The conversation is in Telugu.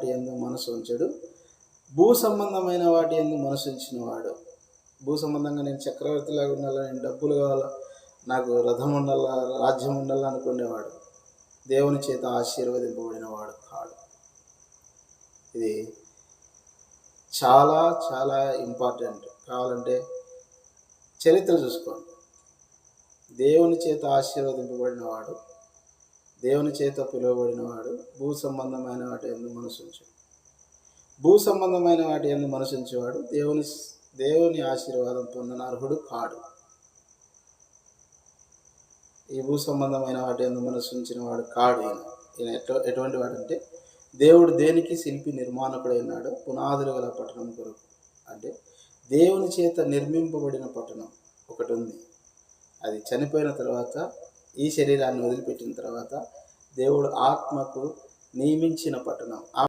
వాటి ఎందు మనసు ఉంచడు. భూ సంబంధమైన వాటి ఎందు మనసు ఉంచినవాడు. భూ సంబంధంగా నేను చక్రవర్తిలాగా ఉండాలా నేను డబ్బులు కావాలా నాకు రథం ఉండాలా రాజ్యం ఉండాలా అనుకునేవాడు. దేవుని చేత ఆశీర్వదింపబడిన వాడు కాడు. ఇది చాలా చాలా ఇంపార్టెంట్. కావాలంటే చరిత్ర చూసుకోండి. దేవుని చేత ఆశీర్వదింపబడిన వాడు దేవుని చేత పిలువబడిన వాడు భూ సంబంధమైన వాటి ఎందు మనసుంచు భూ సంబంధమైన వాటి ఎందు మనసుంచేవాడు దేవుని దేవుని ఆశీర్వాదం పొందిన అర్హుడు కాడు. ఈ భూ సంబంధమైన వాటి ఎందు మనసుంచిన వాడు కాడు ఈయన. ఈయన ఎటు ఎటువంటి వాడంటే దేవుడు దేనికి శిల్పి నిర్మాణకుడైనాడు పునాదులు గల పట్టణం కొరకు. అంటే దేవుని చేత నిర్మింపబడిన పట్టణం ఒకటి ఉంది అది చనిపోయిన తర్వాత ఈ శరీరాన్ని వదిలిపెట్టిన తర్వాత దేవుడు ఆత్మకు నియమించిన పట్టణం.